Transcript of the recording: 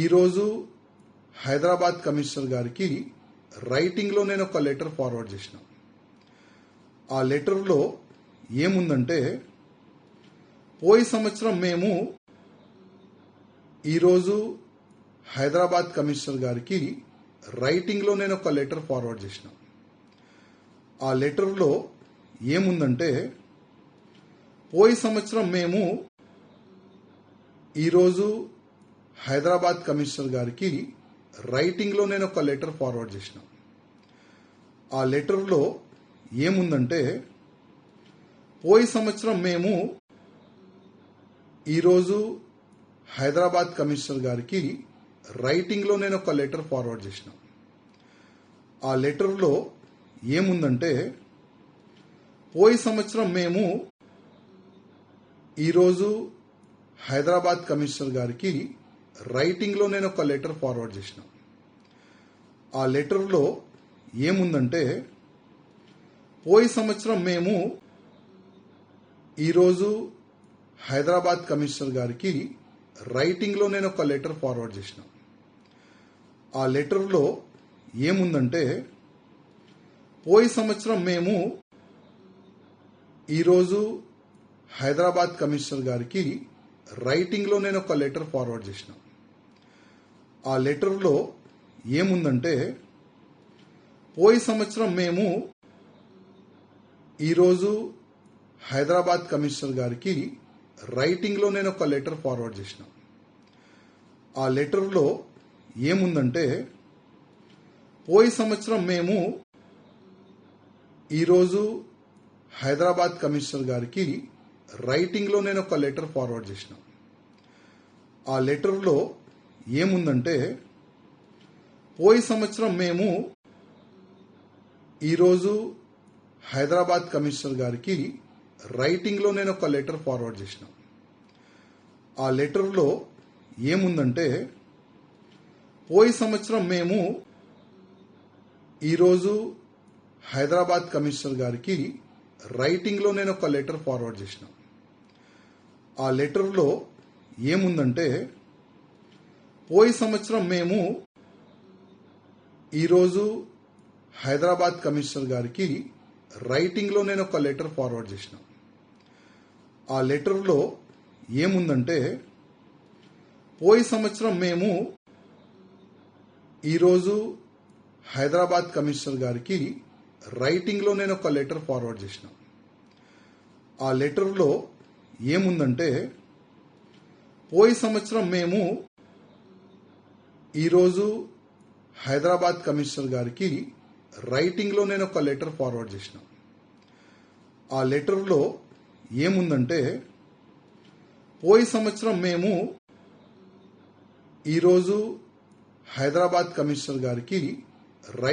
ఈరోజు హైదరాబాద్ కమిషనర్ గారికి రైటింగ్లో నేను ఒక లెటర్ ఫార్వర్డ్ చేసిన. ఆ లెటర్లో ఏముందంటే పోయి సంవత్సరం మేము ఈరోజు హైదరాబాద్ కమిషనర్ గారికి రైటింగ్లో నేను ఒక లెటర్ ఫార్వర్డ్ చేసిన. ఆ లెటర్లో ఏముందంటే పోయి సంవత్సరం మేము ఈరోజు హైదరాబాద్ కమిషనర్ గారికి రైటింగ్లో నేను ఒక లెటర్ ఫార్వర్డ్ చేసిన. ఆ లెటర్లో ఏముందంటే పోయి సంవత్సరం మేము ఈరోజు హైదరాబాద్ కమిషనర్ గారికి రైటింగ్లో నేను ఒక లెటర్ ఫార్వర్డ్ చేసిన. ఆ లెటర్లో ఏముందంటే పోయి సంవత్సరం మేము ఈరోజు హైదరాబాద్ కమిషనర్ గారికి రైటింగ్లో నేను ఒక లెటర్ ఫార్వర్డ్ చేసిన. ఆ లెటర్లో ఏముందంటే పోయి సంవత్సరం మేము ఈరోజు హైదరాబాద్ కమిషనర్ గారికి రైటింగ్లో నేను ఒక లెటర్ ఫార్వర్డ్ చేసిన. ఆ లెటర్లో ఏముందంటే పోయి సంవత్సరం మేము ఈరోజు హైదరాబాద్ కమిషనర్ గారికి రైటింగ్లో నేను ఒక లెటర్ ఫార్వర్డ్ చేసిన. ఆ లెటర్లో ఏముందంటే పోయి సంవత్సరం మేము ఈరోజు హైదరాబాద్ కమిషనర్ గారికి రైటింగ్లో నేను ఒక లెటర్ ఫార్వర్డ్ చేసిన. ఆ లెటర్లో ఏముందంటే పోయి సంవత్సరం మేము ఈరోజు హైదరాబాద్ కమిషనర్ గారికి రైటింగ్లో నేను ఒక లెటర్ ఫార్వర్డ్ చేసిన. ఆ లెటర్లో ఏముందంటే పోయి సంవత్సరం మేము ఈరోజు హైదరాబాద్ కమిషనర్ గారికి రైటింగ్లో నేను ఒక లెటర్ ఫార్వర్డ్ చేసిన. ఆ లెటర్లో ఏముందంటే పోయి సంవత్సరం మేము ఈరోజు హైదరాబాద్ కమిషనర్ గారికి రైటింగ్లో నేను ఒక లెటర్ ఫార్వర్డ్ చేసిన. ఆ లెటర్లో ఏముందంటే పోయి సంవత్సరం మేము ఈరోజు హైదరాబాద్ కమిషనర్ గారికి రైటింగ్లో నేను ఒక లెటర్ ఫార్వర్డ్ చేసిన. ఆ లెటర్లో ఏముందంటే పోయి సంవత్సరం మేము ఈరోజు హైదరాబాద్ కమిషనర్ గారికి రైటింగ్లో నేను ఒక లెటర్ ఫార్వర్డ్ చేసిన. ఆ లెటర్లో ఏముందంటే పోయి సంవత్సరం మేము ఈరోజు హైదరాబాద్ కమిషనర్ గారికి రైటింగ్లో నేను ఒక లెటర్ ఫార్వర్డ్ చేసిన. ఆ లెటర్లో ఏముందంటే పోయి సంవత్సరం మేము ఈరోజు హైదరాబాద్ కమిషనర్ గారికి రై